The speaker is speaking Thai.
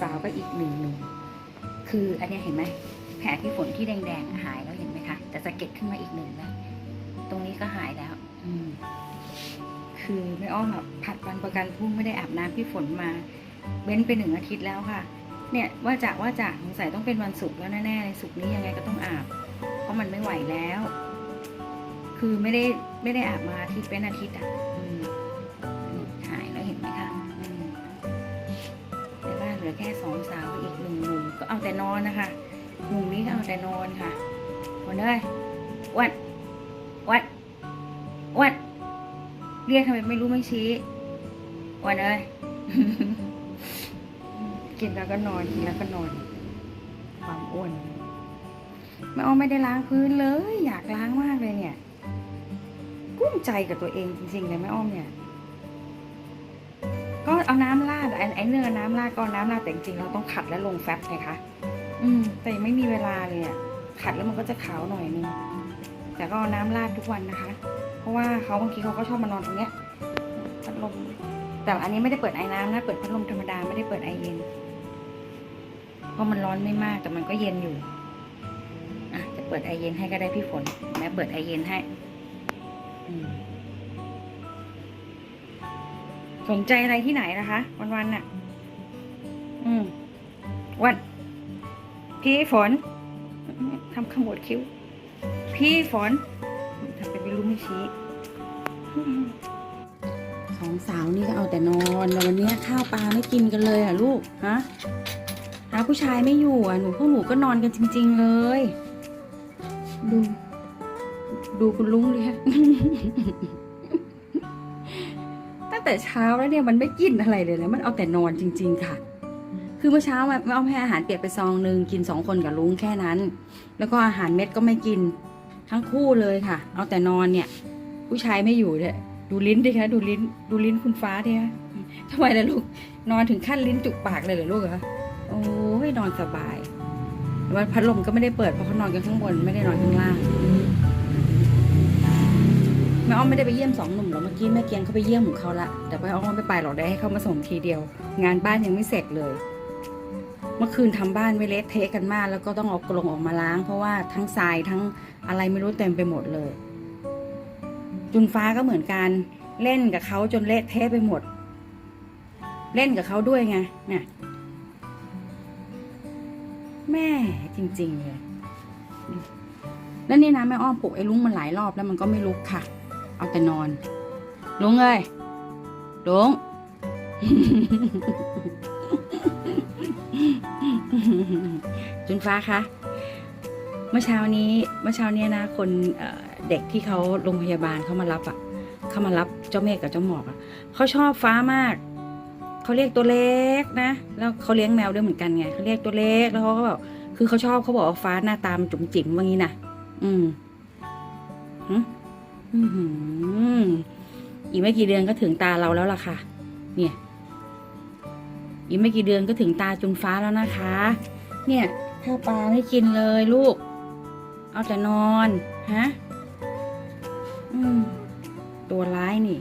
สาวก็อีกหนึ่งหนึ่งคืออันนี้เห็นไหมแผลที่ฝนที่แดงๆหายแล้วเห็นไหมคะแต่สะเก็ดขึ้นมาอีกหนึ่งแล้วตรงนี้ก็หายแล้ว อืม คือไม่อ้อมแบบผัดวันประกันพรุ่งไม่ได้อาบน้ำพี่ฝนมาเว้นไปหนึ่งอาทิตย์แล้วค่ะ เนี่ยว่าจะว่าจะสงสัยต้องเป็นวันศุกร์แล้วแน่ๆเลยศุกร์นี้ยังไงก็ต้องอาบ เพราะมันไม่ไหวแล้ว คือไม่ได้ไม่ได้อาบมาอาทิตย์เป็นอาทิตย์อะ ลือแค่สองสาวอีกหนึ่งหนุ่มก็เอาแต่นอนนะคะหนุ่มนี้ก็เอาแต่นอนค่ะวันเลยอ้วันอ้วันอ้วันเรียกทำไมไม่รู้ไม่ชี้วันเอ้ยกินแล้วก็นอนกินแล้วก็นอน ความอ้วนแม่อ้อมไม่ได้ล้างพื้นเลย อยากล้างมากเลยเนี่ยกุ้มใจกับตัวเองจริงๆเลยแม่อ้อมเนี่ย ก็เอาน้ำ ไอ้ไอเนื้อน้ำราดก็เอาน้ำราดแต่จริงเราต้องขัดและลงแฟบไงคะ อืม แต่ไม่มีเวลาเลยอะขัดแล้วมันก็จะขาวหน่อยนึง แต่ก็เอาน้ำราดทุกวันนะคะ เพราะว่าเขาบางทีเขาก็ชอบมานอนตรงเนี้ย พัดลม แต่อันนี้ไม่ได้เปิดไอ้น้ำนะ เปิดพัดลมธรรมดาไม่ได้เปิดไอเย็น เพราะมันร้อนไม่มากแต่มันก็เย็นอยู่ อะ จะเปิดไอเย็นให้ก็ได้พี่ฝนแม่เปิดไอเย็นให้ อืม สนใจอะไรที่ไหนนะคะ วันๆน่ะ อืม วัน พี่ฝนทำขมวดคิ้ว พี่ฝนทำเป็นไม่รู้ไม่ชี้สองสาวนี่ก็เอาแต่นอนแล้ววันนี้ข้าวปลาไม่กินกันเลยอะลูกฮะหาผู้ชายไม่อยู่อะหนูพวกหนูก็นอนกันจริง ๆเลย ดู ดูคุณลุงดิฮะ แต่เช้าแล้วเนี่ยมันไม่กินอะไรเลยนะมันเอาแต่นอนจริง ๆ ค่ะ คือเมื่อเช้ามันเอาให้อาหารเปียกไปซองหนึ่งกินสองคนกับลุงแค่นั้น แล้วก็อาหารเม็ดก็ไม่กินทั้งคู่เลยค่ะ เอาแต่นอนเนี่ย ผู้ชายไม่อยู่เนี่ยดูลิ้นดิคะดูลิ้นดูลิ้นคุณฟ้าดิคะทำไมล่ะลูกนอนถึงขั้นลิ้นจุกปากเลยเหรอลูกเหรอโอ้ยนอนสบายแต่ว่าพัดลมก็ไม่ได้เปิดเพราะเขานอนกันข้างบนไม่ได้นอนข้างล่าง อ้อมไม่ได้ไปเยี่ยมสองหนุ่มหรอกเมื่อกี้แม่เกียงเขาไปเยี่ยมของเขาละแต่แม่อ้อมไม่ไปหรอกได้ให้เขามาส่งทีเดียว งานบ้านยังไม่เสร็จเลย เมื่อคืนทำบ้านไว้เละเทะกันมาก แล้วก็ต้องเอากรงออกมาล้าง เพราะว่าทั้งทรายทั้งอะไรไม่รู้เต็มไปหมดเลย จุนฟ้าก็เหมือนกันเล่นกับเขาจนเละเทะไปหมด เล่นกับเขาด้วยไงเนี่ยแม่จริงๆเลยแล้วนี่นะแม่อ้อมปลุกไอ้ลุงมันหลายรอบแล้วมันก็ไม่ลุกค่ะ เอาแต่นอน ลุงเอ้ยลุงจุนฟ้าคะเมื่อเช้านี้เมื่อเช้านี้นะ คนเด็กที่เขาโรงพยาบาลเขามารับอะ่ะเขามารับเจ้าเมฆกับเจ้าหมอกอะ่ะเขาชอบฟ้ามากเขาเรียกตัวเล็กนะ แล้วเขาเลี้ยงแมวด้วยเหมือนกันไงเขาเรียกตัวเล็กแล้วเขาก็แบบคือเขาชอบเขาบอกว่าฟ้าหน้าตามจุ๋มจิ๋มว่างี้นะอืมหึอื้อหื อีกไม่กี่เดือนก็ถึงตาเราแล้วล่ะค่ะ เนี่ย อีกไม่กี่เดือนก็ถึงตาจุนฟ้าแล้วนะคะ เนี่ยข้าปลาไม่กินเลยลูก เอาแต่นอน ฮะ อืม ตัวร้ายนี่